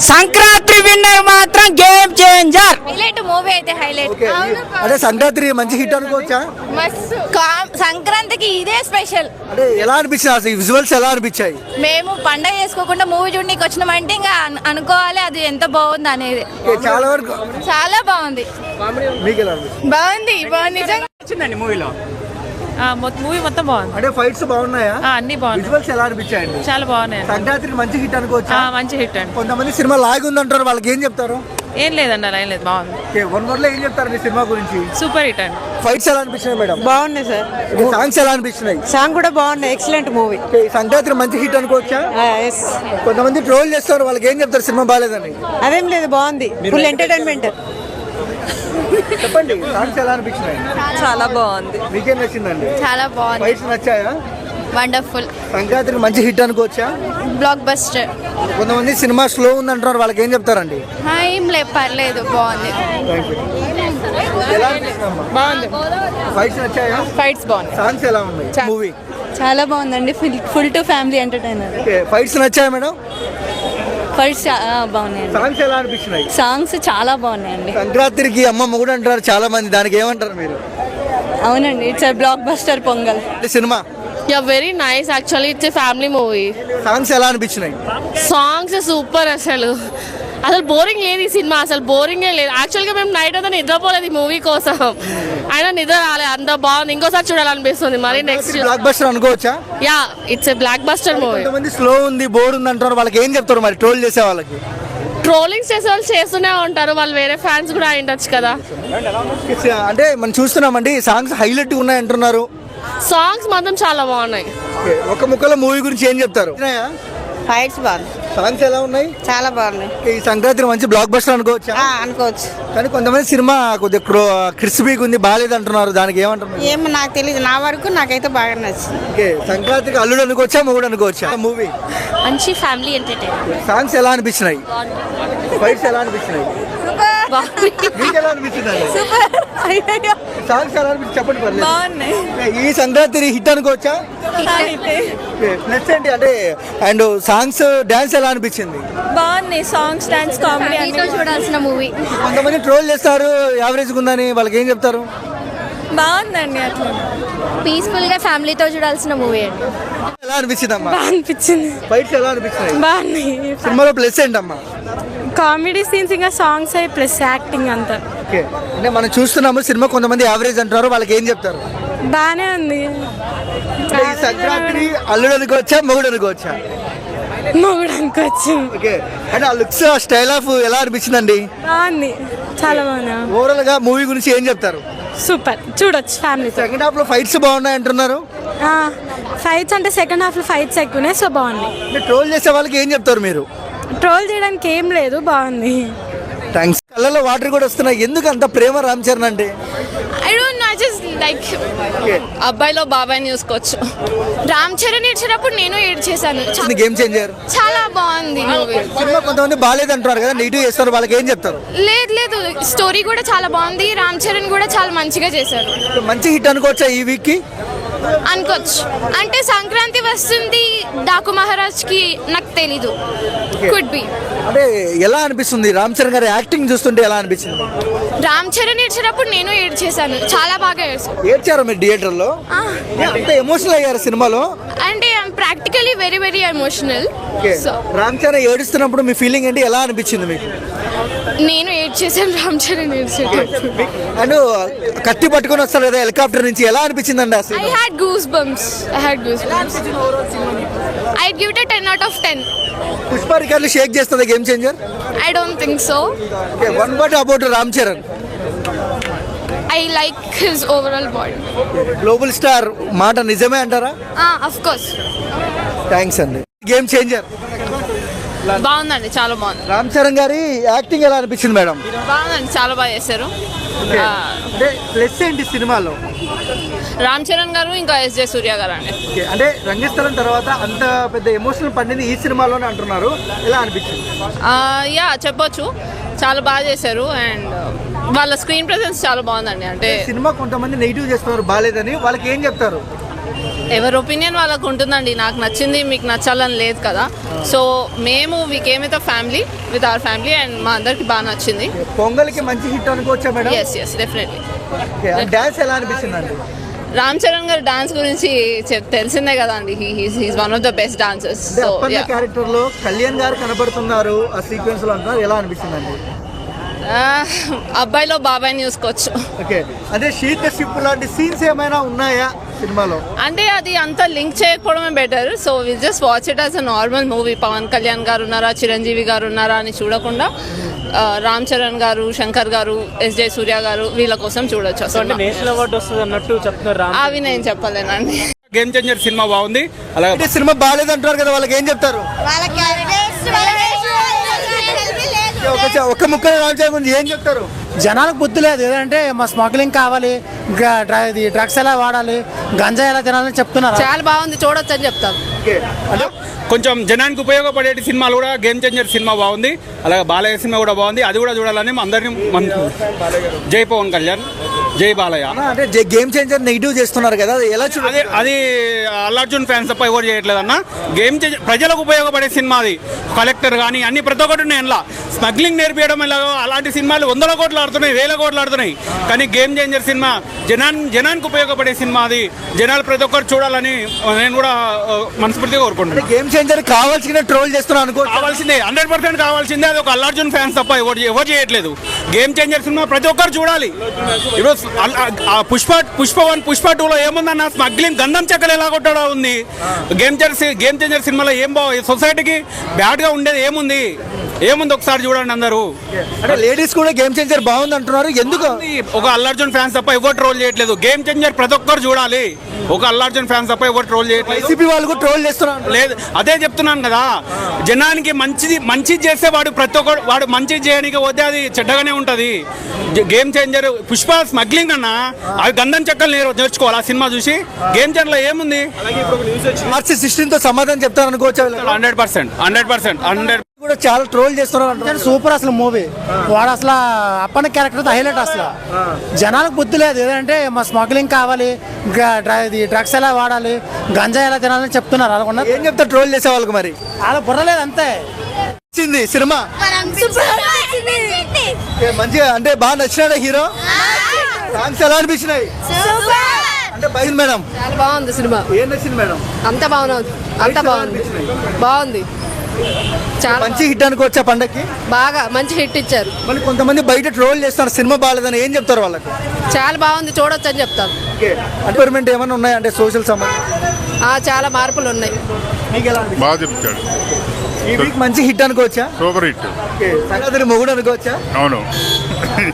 Sankranti winner మాత్రం game changer. Highlight movie అయితే highlight. అంటే సంక్రాంతి మంచి హిట్ అనుకోవచ్చా? మస్తు. సంక్రాంతికి ఇదే స్పెషల్. అంటే ఎలా అనిపించింది? అసలు విజువల్స్ ఎలా అనిపించాయి? మేము పండగ చేసుకోకుండా మూవీ చూడడానికి వచ్చినామంటే ఇంకా అను- అనుకోవాలి అది ఎంత బాగుంది అనేది. చాలా వరకు చాలా బాగుంది. మీకు ఎలా అనిపించింది? బాగుంది బాగుంది. నిజంగా వచ్చిందండి మూవీలో. మూవీ మొత్తం బాగుంది. అంటే ఫైట్స్ బాగున్నాయా? ఆ, అన్ని బాగున్నాయి. విజువల్స్ ఎలా అనిపించాయండి? చాలా బాగున్నాయి. సంక్రాంతికి మంచి హిట్ అనుకోవచ్చా? ఆ, మంచి హిట్ అండి. కొంతమంది సినిమా లాగి ఉందంటారు వాళ్ళకి ఏం చెప్తారు? ఏం లేదండి అలా ఏం లేదు బాగుంది. వన్ వర్డ్లో ఏం చెప్తారు మీ సినిమా గురించి? సూపర్ హిట్ అండి. ఫైట్స్ ఎలా అనిపించినాయి మేడం? బాగున్నాయి సార్. సాంగ్స్ ఎలా అనిపించినాయి? సాంగ్ కూడా బాగున్నాయి ఎక్సలెంట్ మూవీ సంక్రాంతి మంచి హిట్ అనుకోవచ్చా? ఎస్ కొంతమంది ట్రోల్ చేస్తారు వాళ్ళకి ఏం చెప్తారు సినిమా బాగాలేదని? అదేం లేదు బాగుంది. ఫుల్ ఎంటర్టైన్మెంట్ చెప్పండి సాంగ్స్ ఎలా అనిపించినాయి. చాలా బాగుంది. మీకేం నచ్చిందండి? చాలా బాగుంది. ఫైట్స్ నచ్చాయా? వండర్ఫుల్. సంక్రాంతికి మంచి హిట్ అనుకోవచ్చా? బ్లాక్ బస్టర్ కొంతమంది సినిమా స్లో ఉందంటారు వాళ్ళకి ఏం చెప్తారండి ఏం లేదు పర్లేదు బాగుంది. ఎలా అనిపించిందమ్మా? బాగుంది. ఫైట్స్ నచ్చాయా? ఫైట్స్ బాగున్నాయి. సాంగ్స్ ఎలా ఉన్నాయి? మూవీ చాలా బాగుందండి full full to family entertainer. Okay fights నచ్చాయా madam? First బాగున్నాయండి. సాంగ్స్ ఎలా అనిపించినాయి? సాంగ్స్ చాలా బాగున్నాయండి. సంక్రాంతికి అమ్మ మొగుడు అంటారు చాలా మంది. దానికి ఏమంటారు మీరు? అవునండి it's blockbuster Pongal. Cinema? Yeah very nice actually it's family movie songs ఎలా అనిపించినాయి? సాంగ్స్ సూపర్ అసలు. అసలు బోరింగ్ లేదు ఈ సినిమా అసలు బోరింగే లేదు. యాక్చువల్గా మేము నైట్ అంతా నిద్రపోలేదు ఈ మూవీ కోసం. అయినా నిద్ర రాలేదు అంత బాగుంది. ఇంకోసారి చూడాలనిపిస్తుంది. మరి నెక్స్ట్ బ్లాక్ బస్టర్ అనుకోవచ్చా? Yeah it's a blockbuster movie కొంతమంది స్లో ఉంది బోర్ ఉంది అంటారు వాళ్ళకి ఏం చెప్తారు మరి? ట్రోల్ చేసే వాళ్ళకి. ట్రోలింగ్ చేసే వాళ్ళు చేస్తూనే ఉంటారు. వాళ్ళు వేరే ఫ్యాన్స్ కూడా అయి ఉండొచ్చు కదా. అంటే మనం చూస్తున్నామండి సాంగ్స్ హైలైట్ ఉన్నాయి అంటున్నారు. సాంగ్స్ మాత్రం చాలా బాగున్నాయి. ఓకే, ఒక ముక్కలో మూవీ గురించి ఏం చెప్తారు? ఫైట్స్ బాగుంది. సాంగ్స్ ఎలా ఉన్నాయి? చాలా బాగున్నాయి. ఈ సంక్రాంతి మంచి బ్లాక్ బస్టర్ అనుకోవచ్చా అనుకోవచ్చు. కానీ కొంతమంది సినిమా కొద్దిగా క్రిస్పీగా ఉంది బాగాలేదు అంటున్నారు. దానికి ఏమంటున్నారు? ఏమో నాకు తెలియదు నా వరకు నాకైతే బాగా నచ్చింది. ఓకే సంక్రాంతికి అల్లుడు అనుకోవచ్చా మొగుడు అనుకోవచ్చా? మూవీ మంచి ఫ్యామిలీ ఎంటర్టైన్ సాంగ్స్ ఎలా అనిపించినాయి? ఫైట్స్ ఎలా అనిపించినాయి? మీకు ఎలా అనిపించింది సాంగ్స్ ఎలా అనిపించి చెప్పండి పర్లేదు. ఈ సంక్రాంతి హిట్ అనుకోవచ్చా? ప్లస్ ఏంటి? అంటే అండ్ సాంగ్స్ డాన్స్ ఎలా అనిపించింది? బాగున్నాయి సాంగ్స్ డాన్స్ కామెడీ మీతో చూడాల్సిన మూవీ కొంతమంది ట్రోల్ చేస్తారు యావరేజ్ ఉందని వాళ్ళకి ఏం చెప్తారు? బాగుందండి అట్లా. పీస్ఫుల్గా ఫ్యామిలీతో చూడాల్సిన మూవీ అండి. ఎలా అనిపించింది అమ్మా అనిపించింది ఫైట్స్ ఎలా అనిపించినాయి? బాగున్నాయి సినిమాలో ప్లస్ ఏంటమ్మా? కామెడీ సీన్స్ ఇంకా సాంగ్స్ అయి ప్లస్ యాక్టింగ్ అంతా. ఓకే. అంటే మనం చూస్తున్నాము సినిమా కొంతమంది యావరేజ్ అంటారు వాళ్ళకి ఏం చెప్తారు? బాగానే ఉంది. ఈ సంక్రాంతి అల్లుడు అనుకోవచ్చా మొగుడు అనుకోవచ్చా మొగుడు అనుకోవచ్చు ఓకే. అంటే ఆ లుక్స్ ఆ స్టైల్ ఆఫ్ ఎలా అనిపించిందండి? బాగుంది. చాలా బాగుంది. ఓవరాల్గా మూవీ గురించి ఏం చెప్తారు? సూపర్. చూడొచ్చు ఫ్యామిలీతో సెకండ్ హాఫ్లో ఫైట్స్ బాగున్నాయి అంటున్నారు. ఫైట్స్ అంటే సెకండ్ హాఫ్లో ఫైట్స్ ఎక్కువనే సో బాగుంది. అంటే ట్రోల్ చేసే వాళ్ళకి ఏం చెప్తారు మీరు? ట్రోల్ చేయడానికి ఏం లేదు బాగుంది. థ్యాంక్స్ కళ్ళలో వాటర్ కూడా వస్తున్నాయి. ఎందుకు అంత ప్రేమ రామ్ చరణ్ అంటే? లైక్ అబ్బాయిలో బాబాయ్ని చూసుకోవచ్చు. రామ్ చరణ్ ఏడ్చినప్పుడు నేను ఏడ్చేశాను. చా- గేమ్ చేంజర్ చాలా బాగుంది సినిమా కొంతమంది బాగాలేదు అంటున్నారు కదా నెగిటివ్ చేస్తారు వాళ్ళకి ఏం చెప్తారు? లేదు లేదు. స్టోరీ కూడా చాలా బాగుంది. రామ్ చరణ్ కూడా చాలా మంచిగా చేశారు. మంచి హిట్ అనుకోవచ్చా ఈ వీక్కి అనుకోవచ్చు. అంటే సంక్రాంతి వస్తుంది డాకు మహారాజ్కి నాకు తెలీదు. కుడ్ బి అంటే ఎలా అనిపిస్తుంది? రామ్ చరణ్ గారి యాక్టింగ్ చూస్తుంటే ఎలా అనిపించింది రామ్ చరణ్ ఏడ్చినప్పుడు నేను ఏడ్చేశాను. చాలా బాగా ఏడ్చాను ఏడ్చారు మీరు థియేటర్లో అంత ఎమోషనల్ అయ్యారు సినిమాలో? అంటే I'm practically very very emotional. So Ram Charan ఏడుస్తున్నప్పుడు మీ ఫీలింగ్ ఏంటి? ఎలా అనిపించింది మీకు? నేను ఏడ్చేసాను రామ్ చరణ్ ఏడ్చేటప్పుడు. అండ్ కత్తి పట్టుకొని వస్తారు కదా హెలికాప్టర్ నుంచి ఎలా అనిపించిందండి ఆ I? Had goosebumps I had goosebumps I give it ten out of ten Pushpa రికార్డులు షేక్ చేస్తుంది game changer? I don't think so one word about Ram Charan I like his overall body global star మాట నిజమే అంటారా? Of course thanks అండి. Game changer బాగుందండి చాలా బాగుంది. రామ్ చరణ్ గారి యాక్టింగ్ ఎలా అనిపించింది మేడం? బాగుందండి చాలా బాగా చేశారు. అంటే ప్లస్ ఏంటి సినిమాలో? రామ్ చరణ్ గారు ఇంకా ఎస్ జే సూర్య గారు అండి. ఓకే, అంటే రంగస్థలం తర్వాత అంత పెద్ద ఎమోషనల్ పండింది ఈ సినిమాలోనే అంటున్నారు. ఎలా అనిపించింది? యా చెప్పొచ్చు. చాలా బాగా చేశారు. అండ్ వాళ్ళ స్క్రీన్ ప్రెసెన్స్ చాలా బాగుందండి. అంటే సినిమా కొంతమంది నెగిటివ్ చేస్తున్నారు బాగాలేదని. వాళ్ళకి ఏం చెప్తారు? ఎవరి ఒపీనియన్ వాళ్ళకు ఉంటుందండి. నాకు నచ్చింది మీకు నచ్చాలని లేదు కదా. సో మేము we came with family with our family and మా అందరికి బాగా నచ్చింది. పొంగల్కి మంచి హిట్ అనుకోవచ్చా madam? Yes yes definitely dance ఎలా అనిపించింది అండి? రామ్ చరణ్ గారి డాన్స్ గురించి తెలిసిందే కదా అండి. He's one of the best dancers so క్యారెక్టర్లో కళ్యాణ్ గారు కనబడుతున్నారు ఆ సీక్వెన్స్లో ఎలా అనిపించింది అండి? అబ్బాయిలో బాబాయ్ని చూసుకోవచ్చు. ఓకే అదే షీట్ షిప్ లాంటి సీన్స్ ఏమైనా ఉన్నాయా? సినిమాలో? అంటే అది అంత link చేయకపోవడమే better. So will just watch it as a normal movie Pawan Kalyan garu ఉన్నారా చిరంజీవి గారు ఉన్నారా అని చూడకుండా రామ్ చరణ్ గారు శంకర్ గారు ఎస్ జే సూర్య గారు వీళ్ళ కోసం చూడొచ్చు. నేషనల్ అవార్డు వస్తుంది అన్నట్టు చెప్తున్నారు రామ్ అవి నేను చెప్పలేనండి. గేమ్ చేంజర్ సినిమా బాగుంది. అలాగే సినిమా బాగాలేదు అంటున్నారు కదా వాళ్ళకి ఏం చెప్తారు? ఒక ముక్క రామచంద్ర గురించి ఏం చెప్తారు? జనాలకు బుద్ధి లేదు. ఏదంటే మా స్మగ్లింగ్ కావాలి ఇది డ్రగ్స్ ఎలా వాడాలి గంజా ఎలా తినాలని చెప్తున్నారు. చాలా బాగుంది చూడొచ్చు అని చెప్తాను ఓకే. అంటే కొంచెం జనానికి ఉపయోగపడే సినిమాలు కూడా గేమ్ చేంజర్ సినిమా బాగుంది. అలాగే బాలయ్య సినిమా కూడా బాగుంది. అది కూడా చూడాలని అందరినీ జై పవన్ కళ్యాణ్. జై బాలయ్య. అంటే గేమ్ చేంజర్ నెగిటివ్ చేస్తున్నారు కదా అది ఎలా అదే చూడాలి అది అల్లార్జున్ ఫ్యాన్స్ తప్ప ఎవరు చేయట్లేదు అన్న. గేమ్ చేంజర్ ప్రజలకు ఉపయోగపడే సినిమా అది. కలెక్టర్ కానీ అన్ని ప్రతి ఒక్కటి ఉన్నాయి అందులో. స్మగ్లింగ్ నేర్పించడం ఎలాగో అలాంటి సినిమాలు వందల కోట్లు ఆడుతున్నాయి వేల కోట్లు ఆడుతున్నాయి. కానీ గేమ్ చేంజర్ సినిమా జనాన్ జనానికి ఉపయోగపడే సినిమా అది. జనాలు ప్రతి ఒక్కరు చూడాలని నేను కూడా ఆ, మనస్ఫూర్తిగా కోరుకుంటున్నాను గేమ్ చేంజర్ కావాల్సిన ట్రోల్ చేస్తున్నారు అనుకో కావాల్సిందే హండ్రెడ్ పర్సెంట్ కావాల్సిందే. అది ఒక అల్లార్జున్ ఫ్యాన్స్ తప్ప ఎవరు ఎవరు చేయట్లేదు. గేమ్ చేంజర్ సినిమా ప్రతి ఒక్కరు చూడాలి. పుష్ప పుష్ప వన్ పుష్ప టూలో ఏముందన్న స్మగ్లింగ్ గంధం చెక్కలు ఎలా కొట్టడా ఉంది. గేమ్ చేంజర్ గేమ్ చేంజర్ సినిమాలో ఏం బా సొసైటీకి బ్యాడ్గా ఉండేది ఏముంది? ఏముంది ఒకసారి చూడండి అందరూ. అంటే లేడీస్ కూడా గేమ్ చేంజర్ బాగుంది అంటున్నారు ఎందుకు ఒక అల్లార్జున్ ఫ్యాన్స్ తప్ప ఎవరు ట్రోల్ చేయట్లేదు. గేమ్ చేంజర్ ప్రతి ఒక్కరు చూడాలి. ఒక అల్లార్జున్ ఫ్యాన్స్ తప్ప ఎవరు ట్రోల్ చేయట్లేదు. వైసీపీ వాళ్ళు కూడా ట్రోల్ చేస్తున్నారు. లేదు అదే చెప్తున్నాను కదా. జనానికి మంచిది మంచిది చేస్తే వాడు ప్రతి ఒక్కడు వాడు మంచి చేయడానికి పోతే అది చెడ్డగానే ఉంటది. గేమ్ చేంజర్ పుష్ప స్మగ్లింగ్ అన్న అవి గంధం చెక్కలు నేర్ నేర్చుకోవాలి ఆ సినిమా చూసి. గేమ్ చేంజర్లో ఏముంది మార్చి సమాధానం చెప్తారు అనుకోవచ్చు hundred percent hundred percent hundred కూడా చాలా ట్రోల్ చేస్తున్నారు సూపర్ అసలు మూవీ. వాడు అసలు అప్పన్న క్యారెక్టర్ హైలైట్ అసలు. జనాలకు బుద్ధి లేదు. ఏదంటే మా స్మగ్లింగ్ కావాలి ఇది డ్రగ్స్ ఎలా వాడాలి గంజా ఎలా తినాలని చెప్తున్నారు. అలాగ ఏం చెప్తారు ట్రోల్ చేసే వాళ్ళకి మరి? అలా బుర్రలేదు అంతే. వచ్చింది సినిమా? మంచిగా అంటే బాగా నచ్చినాడా హీరో? సాంగ్స్ ఎలా అనిపించినాయి? అంటే బయలు మేడం. చాలా బాగుంది సినిమా. ఏం నచ్చింది మేడం? అంత బాగుంది అంత బాగుంది. బాగుంది. చాలా మంచి హిట్ అనుకోవచ్చా పండక్కి? బాగా మంచి హిట్ ఇచ్చారు. మళ్ళీ కొంతమంది బయట ట్రోల్ చేస్తారు సినిమా బాగాలేదని ఏం చెప్తారు వాళ్ళకి? చాలా బాగుంది చూడొచ్చు అని చెప్తాను ఎక్స్పెరిమెంట్ ఏమైనా ఉన్నాయంటే సోషల్ సంబంధం? చాలా మార్పులు ఉన్నాయి. మీకు ఎలా అనిపిస్తుంది? బాగా చెప్తాడు. ఈ వీక్ మంచి హిట్ అనుకోవచ్చా సూపర్ హిట్ మొగుడు అనుకోవచ్చా అవును.